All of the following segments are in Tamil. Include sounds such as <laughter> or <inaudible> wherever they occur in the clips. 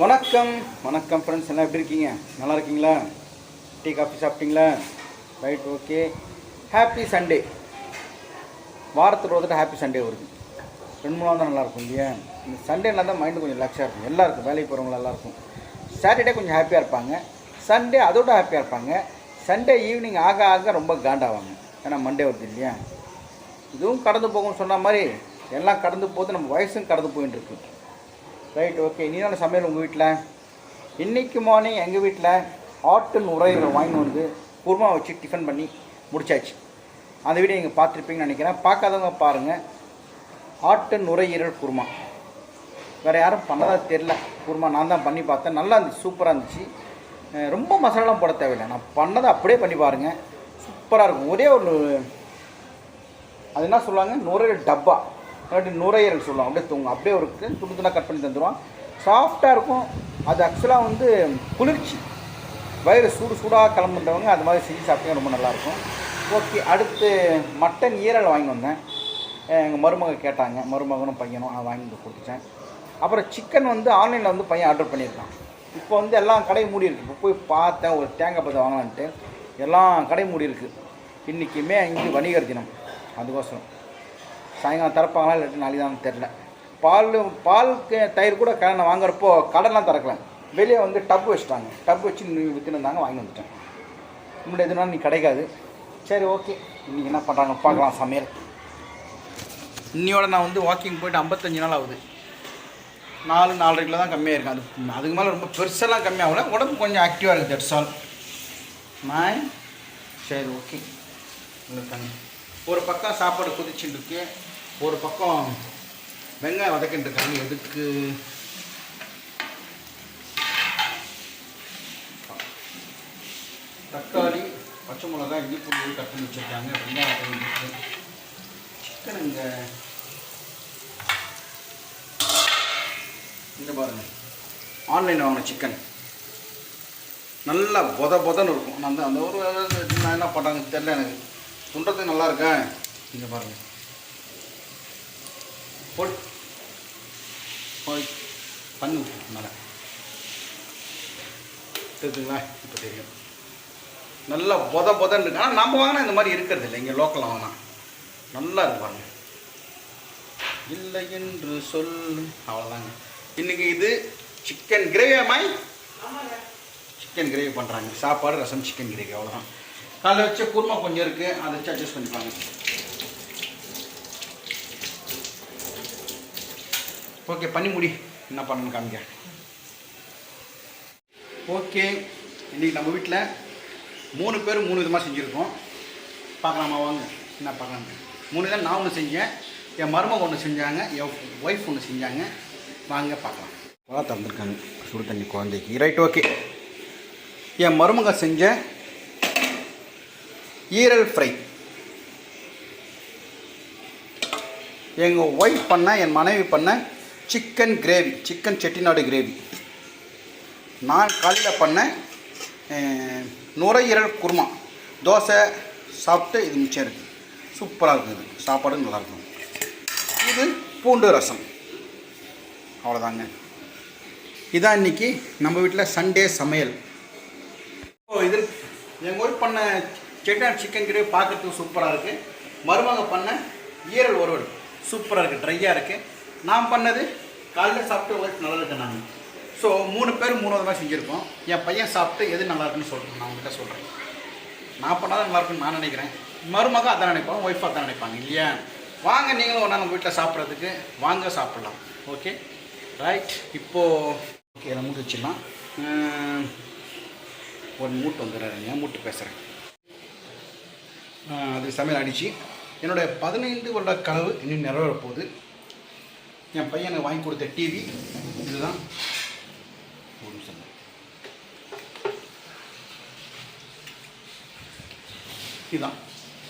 வணக்கம். வணக்கம் ஃப்ரெண்ட்ஸ் எல்லாம் எப்படி இருக்கீங்க? நல்லா இருக்கீங்களா? டீ காஃபி சாப்பிட்டீங்களா? ரைட் ஓகே ஹாப்பி சண்டே வாரத்துக்கு ஒரு ஹாப்பி சண்டே வருது. ரெண்டு மூணு தான் நல்லாயிருக்கும் இல்லையா? இந்த சண்டேனா தான் மைண்டு கொஞ்சம் ரிலாக்ஸாக இருக்கும். எல்லாருக்கும் வேலைக்கு போகிறவங்க எல்லாருக்கும் சாட்டர்டே கொஞ்சம் ஹாப்பியாக இருப்பாங்க. சண்டே அதோட ஹாப்பியாக இருப்பாங்க. சண்டே ஈவினிங் ஆக ஆக ரொம்ப காண்டாவாங்க ஏன்னா மண்டே வருது இல்லையா? இதுவும் கடந்து போகும்னு சொன்ன மாதிரி எல்லாம் கடந்து போகுது. நம்ம வயசும் கடந்து போயின்னு இருக்கு. ரைட் ஓகே நீ தானே சமையல் உங்கள் வீட்டில் இன்றைக்கு மார்னிங் எங்கள் வீட்டில் ஆட்டு நுரையீரல் வாங்கின்னு வந்து குருமா வச்சு டிஃபன் பண்ணி முடிச்சாச்சு. அந்த வீடியோ நீங்கள் பார்த்துருப்பீங்கன்னு நினைக்கிறேன். பார்க்காதவங்க பாருங்கள் ஆட்டு நுரையீரல் குருமா. வேறு யாரும் பண்ணதா தெரில குருமா நான் தான் பண்ணி பார்த்தேன். நல்லா இருந்துச்சு சூப்பராக இருந்துச்சு. ரொம்ப மசாலாலாம் போட தேவையில்லை. நான் பண்ணதை அப்படியே பண்ணி பாருங்கள் சூப்பராக இருக்கும். ஒரே ஒரு அது என்ன சொல்லுவாங்க? நுரையீரல் டப்பா. இல்லாட்டி நுரையீரல் சொல்லுவாங்க. அப்படியே தூங்கும் அப்படியே ஒரு துண்டு துண்டாக கட் பண்ணி தந்துடுவான் சாஃப்டாக இருக்கும். அது ஆக்சுவலாக வந்து குளிர்ச்சி. வயிறு சூடு சூடாக கிளம்புன்றவங்க அது மாதிரி செஞ்சு சாப்பிட்டீங்க ரொம்ப நல்லாயிருக்கும். ஓகே அடுத்து மட்டன் ஈரல் வாங்கி வந்தேன். எங்கள் மருமக கேட்டாங்க. மருமகனும் பையனும் நான் வாங்கி வந்து கொடுத்துட்டேன். அப்புறம் சிக்கன் வந்து ஆன்லைனில் வந்து பையன் ஆர்டர் பண்ணியிருக்கான். இப்போ வந்து எல்லாம் கடை மூடி இருக்கு. இப்போ போய் பார்த்தேன். ஒரு தேங்காய் பத்தை வாங்கலான்ட்டு. எல்லாம் கடை மூடி இருக்கு. இன்றைக்குமே இங்கே வணிகர் தினம். அதுக்கோசரம். சாயங்காலம் திறப்பாங்களா இல்லாட்டி நாளைக்கு தான் தெரில பால் பாலுக்கு தயிர் கூட கடனை வாங்குறப்போ கடன்லாம் திறக்கல. வெளியே வந்து டப் வச்சுட்டாங்க. டப் வச்சு விற்றுன்னு இருந்தாங்க வாங்கி வந்துட்டேன். முன்னாடி எதுனாலும் நீ கிடைக்காது. சரி ஓகே. இன்றைக்கி என்ன பண்ணுறாங்க பார்க்கலாம் சமையல். இன்னியோட நான் வந்து வாக்கிங் போயிட்டு ஐம்பத்தஞ்சு நாள் ஆகுது. நாலு நாலரை கிலோ தான் கம்மியாக இருக்கும் அது அதுக்கு மேலே ரொம்ப பெருசெல்லாம் கம்மியாகல உடம்பு கொஞ்சம் ஆக்டிவாக இருக்குது தட்ஸ் ஆல் நான் சரி ஓகே தண்ணி. ஒரு பக்கம் சாப்பாடு குதிச்சுட்டு இருக்கு. ஒரு பக்கம் வெங்காயம் வதக்கிட்டு இருக்காங்க எதுக்கு? தக்காளி பச்சை மிளகாய் இஞ்சி பூண்டு கட் பண்ணி வச்சுருக்காங்க. வெங்காயம் சிக்கன் இங்கே. இந்த பாருங்க. ஆன்லைனில் வாங்கின சிக்கன் நல்லா பொத பொதன்னு இருக்கும். நான் அந்த அந்த ஒரு நான் என்ன பண்ணுறாங்க தெரில எனக்கு. துண்டத்துக்கு நல்லா இருக்கேன் இங்கே பாருங்க. போல் போய் பண்ணி மேலே தெரியுதுங்களா இப்போ தெரியும். நல்லா பொத பொதன்னு இருக்கு. ஆனால் நம்ம வாங்கினா இந்த மாதிரி இருக்கிறது இல்லை. இங்கே லோக்கலில் வாங்கினா. நல்லா இருக்கு பாருங்க. இல்லை என்று சொல். அவ்வளோதாங்க இன்றைக்கி இது சிக்கன் கிரேவியாமாய் சிக்கன் கிரேவி பண்ணுறாங்க சாப்பாடு ரசம் சிக்கன் கிரேவி அவ்வளோதான் காலைல வச்ச குருமா கொஞ்சம் இருக்குது அதை வச்சு அட்ஜஸ்ட் பண்ணிப்பாங்க ஓகே பண்ணி முடி. என்ன பண்ணணும் காமிக்க ஓகே இன்றைக்கி நம்ம வீட்டில் மூணு பேர் மூணு விதமாக செஞ்சுருக்கோம். பார்க்கலாமா வாங்க. என்ன பார்க்கலாம் மூணு தான் நான் ஒன்று செஞ்சேன் என் மருமக ஒன்று செஞ்சாங்க என் ஒய்ஃப் ஒன்று செஞ்சாங்க. வாங்க பார்க்கலாம். வா தந்துருக்காங்க. சுடு தண்ணி குழந்தைக்கு. ரைட் ஓகே என் மருமக செஞ்ச ஈரல் ஃப்ரை எங்கள் ஒய்ஃப் பண்ண என் மனைவி பண்ண chicken gravy chicken Chettinad gravy. நான் காலையில் பண்ண நுரையீரல் குருமா. தோசை சாப்பிட்டு இது மிச்சம் இருக்குது சூப்பராக இருக்குது இது. சாப்பாடு நல்லாயிருக்கும் இது பூண்டு ரசம். அவ்வளோதாங்க இதான் இன்னைக்கு நம்ம வீட்டில் சண்டே சமையல். ஓ இது எங்கள் ஊர் பண்ண செட்டிநாடு சிக்கன் கிரேவி பார்க்கறதுக்கு சூப்பராக இருக்குது மருமக பண்ண ஈரல் ஒருவர் சூப்பராக இருக்குது ட்ரையாக இருக்குது நான் பண்ணது காலையில் சாப்பிட்டு ஒர்க் நல்லா இருக்கேன் நான். ஸோ மூணு பேர் மூணு விதமாக செஞ்சுருக்கோம் என் பையன் சாப்பிட்டு எது நல்லா இருக்குன்னு சொல்கிறேன் நான் உங்ககிட்ட சொல்கிறேன் நான் பண்ணாதான் நல்லா இருக்குன்னு நான் நினைக்கிறேன். மருமக அதான் நினைப்பாங்க ஒய்ஃப் அதான் நினைப்பாங்க இல்லையா? வாங்க நீங்களும் ஒன்றா நம்ம வீட்டில் சாப்பிட்றதுக்கு வாங்க சாப்பிட்லாம். ஓகே ரைட் இப்போது ஓகே இதை மூட்டு வச்சிடலாம். ஒரு மூட்டு வந்துடுறாருங்க மூட்டு பேசுகிறேன் அது சமையல் அடிச்சு என்னுடைய பதினைந்து வருட கனவு இன்னும் நிறைவேற போகுது என் பையனுக்கு வாங்கி கொடுத்த டிவி இதுதான். ஒரு நிமிஷம். இதுதான்.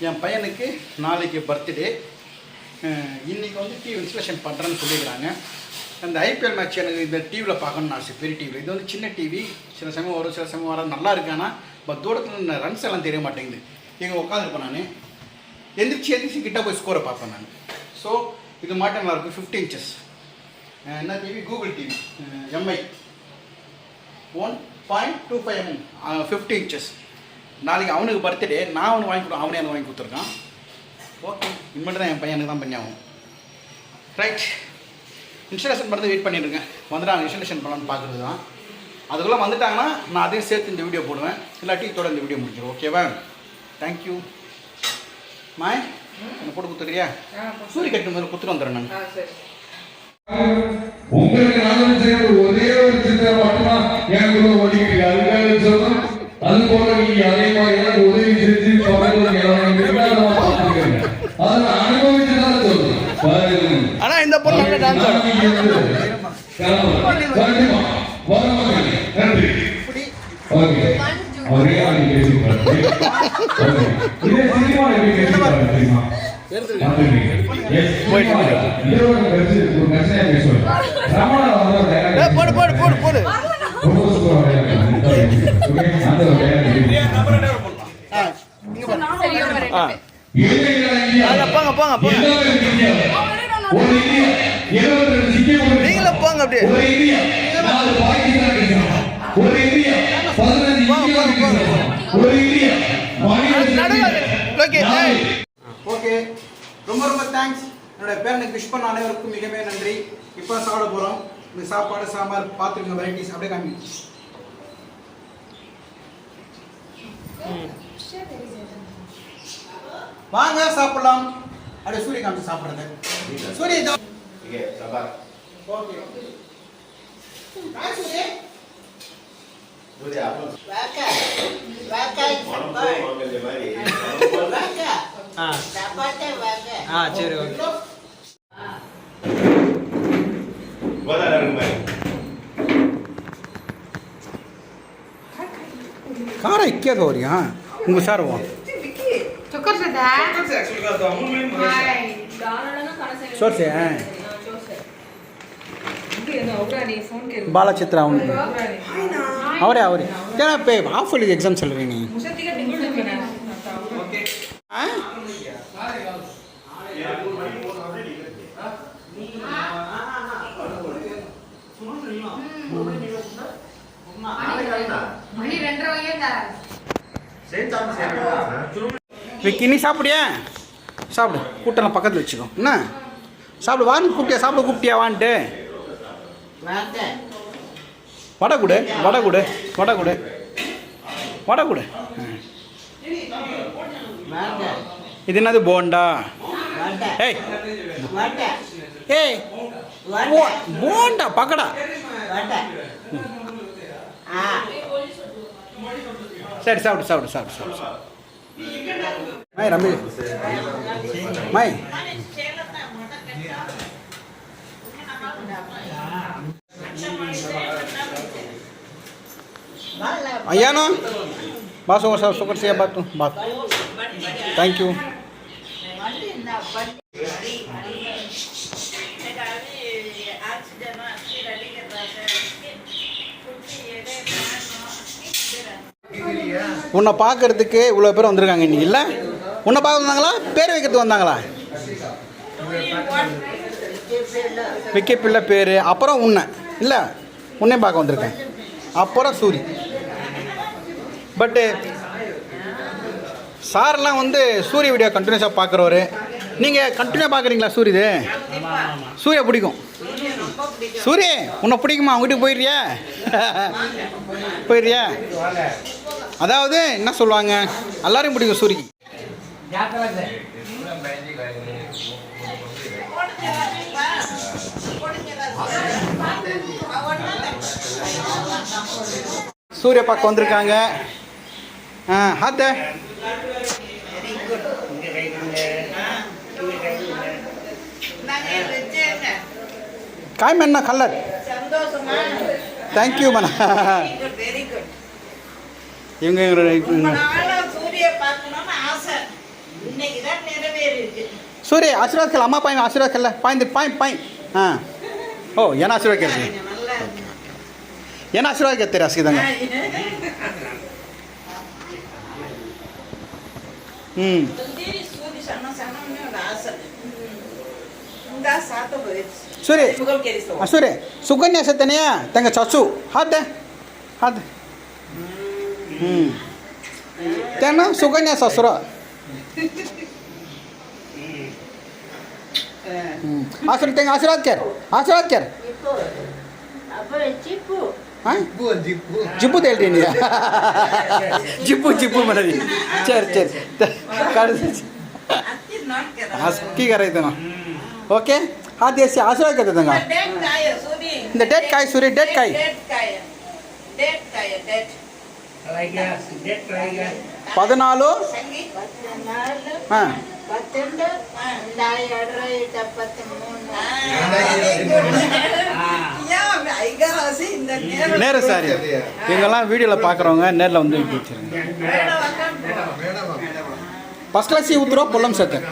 என் பையனுக்கு நாளைக்கு பர்த்டே இன்றைக்கி வந்து டிவி இன்ஸ்டலேஷன் பண்ணுறேன்னு சொல்லிக்கிறாங்க. அந்த ஐபிஎல் மேட்ச் எனக்கு இந்த டிவியில் பார்க்கணும்னு ஆசை. பெரிய டிவியில் இது வந்து சின்ன டிவி சில சமயம் வரும் சில சமயம் வர நல்லா இருக்கானா பட் தூரத்தில் ரன்ஸ் எல்லாம் தெரிய மாட்டேங்குது. இங்கே உட்காந்துருப்பேன் நான். எந்திரிச்சு எந்திரிச்சு கிட்டே போய் ஸ்கோரை பார்ப்பேன் நான். ஸோ இது மாட்டம் நல்லா இருக்கும் ஃபிஃப்டி இன்ச்சஸ் என்ன TV Google TV Mi one point two five MM fifty inches நாளைக்கு அவனுக்கு பர்த்டே நான் அவனுக்கு வாங்கி கொடு அவனே எனக்கு வாங்கி கொடுத்துருக்கான். ஓகே இனிமேட்டு தான் என் பையனுக்கு தான் பண்ணி ஆகும் ரைட் இன்ஸ்டலேஷன் பண்ணது வெயிட் பண்ணிட்டுருக்கேன் வந்துட்டு இன்ஸ்டலேஷன் பண்ணலான்னு பார்க்குறது தான். அதுக்குள்ளே வந்துட்டாங்கன்னா நான் அதையும் சேர்த்து இந்த வீடியோ போடுவேன். இல்லாட்டி இதோட இந்த வீடியோ முடிச்சிடும் ஓகேவா தேங்க்யூ மாய் என்ன போட்டு கொடுத்துறியா சூரிய கட்டு முதல்ல கொடுத்துட்டு வந்துடுறேன் நான். சரி. உங்களுக்கு நல்லது செய்யற ஒரே ஒரு சித்திரம் மட்டும்தான் எனக்கு ஒரு ஒதுக்கீடு அதுக்காக சொன்னா அது போல நீங்க அதே மாதிரி எனக்கு உதவி செஞ்சு அதை அனுபவிச்சு தான் சொல்றேன் பாருங்க. ஆனால் இந்த பொண்ணு நல்லா டான்ஸ் ஆடும். நன்றி. ஓகே. ஒரே ஆள் பேசி போடு போடு போடு போடு போங்க போங்க போங்க நீங்களும் போங்க அப்படியே ஒரு இந்தியா. பதினஞ்சு. ஒரு இந்தியா. ஓகே. ஓகே ரொம்ப ரொம்ப தேங்க்ஸ் என்னோட பேரனுக்கு விஷ் பண்ண அனைவருக்கும் மிக மிக நன்றி. இப்போ சாப்பிட போகிறோம் இந்த சாப்பாடு சாம்பார் பார்த்துருங்க வெரைட்டிஸ் அப்படியே காமி வாங்க சாப்பிடலாம். அப்படியே சூரிய காமிச்சு சாப்பிட்றது. சூரிய இதோ. ஓகே ஆ. சரி ஓகே. காரை இக்கே கௌரியா உங்கள் சார் வா. சோர்ஸே ಅವರೇ ಅವರೇ ಏನಪ್ಪ ಆಫಲ್ಲಿ ಎಕ್ಸಾಮ್ಸ್ ಅಲ್ಲ ನೀ ಹಾಂ மணி ரெண்டரை வகையா விக்கி நீ சாப்பிடியா சாப்பிடு கூட்டெல்லாம் பக்கத்தில் வச்சுக்கோ என்ன சாப்பிடு வான்னு கூப்பிட்டியா சாப்பிட கூப்பிட்டியா வான்ட்டு Vaca. வடை கொடு வடை கொடு வடை கொடு வடை கொடு. இது என்னது போண்டா. ஏய். ஏய். போண்டா பக்கடா. சரி சாப்பிடு சாப்பிடு சாப்பிடு சாப்பிடு மை ரம்பி மை. అయ్యాను బాగా సుఖర్ sir సుఖర్ chia bath bath thank you Bali na bali. உன்னை பார்க்கறதுக்கு இவ்வளோ பேர் வந்திருக்காங்க இன்னைக்கு இல்லை உன்னை பார்க்க வந்தாங்களா பேர் வைக்கிறதுக்கு வந்தாங்களா விக்கி பிள்ளை பேர் அப்புறம் உன்னை இல்லை உன்னையும் பார்க்க வந்திருக்கேன் அப்புறம் சூரி பட்டு uh, சார்லாம் வந்து சூரிய வீடியோ கண்டினியூஸாக பார்க்குறவர். நீங்கள் கண்டினியூ பார்க்குறீங்களா சூரியது சூரிய பிடிக்கும். சூரிய உன்னை பிடிக்குமா? அவங்க வீட்டுக்கு போயிடுறியா? <laughs> போயிடுறியா? அதாவது என்ன சொல்லுவாங்க? எல்லாரையும் பிடிக்கும் சூரிய சூரிய பார்க்க வந்திருக்காங்க. ஆ ஹாத்த காய்ம என்ன கல்லர் சந்தோஷமா தேங்க்யூ மன வெரி குட் இவங்க இவங்க- நாளா சூரிய பார்க்கணும்னு ஆசை இன்னைக்கு தான் நிறைவேறிருக்கு சூரிய ஆசீர்வாத் கல்ல அம்மா பாய் ஆசீர்வாத் கல்ல பாய்ந்து பாய் பாய் ஆ ஓ ಏನು ಆಶೀರ್ವಾದ ಕೇಳ್ತೀನಿ நல்லா ಏನು ಆಶೀರ್ವಾದ ಕೇಳ್ತೀರಿ ಸೂರಿ ಸೂರಿ ಸುಕನ್ಯಾ ಸತ್ತನೆಯ ತಂಗ ಚಚ್ಚು ಹಾದ ಹಾದ ಹ್ಞೂ ತನ್ನ ಸುಕನ್ಯಾ ಸಸುರ ಆಶೀರ್ವಾದ ತಂಗ Ashirvad care Ashirvad care zip ತೇಳ್ರಿ zip zip ಮಾಡಿ ಸರಿ ಸರಿ ಕಡಿಸಿ ಹಸ್ಕಿ ಕರೈತನ ಓಕೆ ಆ ದೇಸಿ ಹಸಿರು ಹಾಕೈತಂಗ இந்த டெட் காய் சூரி டெட் காய். பதினாலு. நேர சாரி எங்கெல்லாம் வீடியோவில் பார்க்குறவங்க நேரில் வந்து வச்சுருங்க. ஃபஸ்ட் கிளாஸ் ஊத்துருவா பொல்லம் சேர்த்தேன்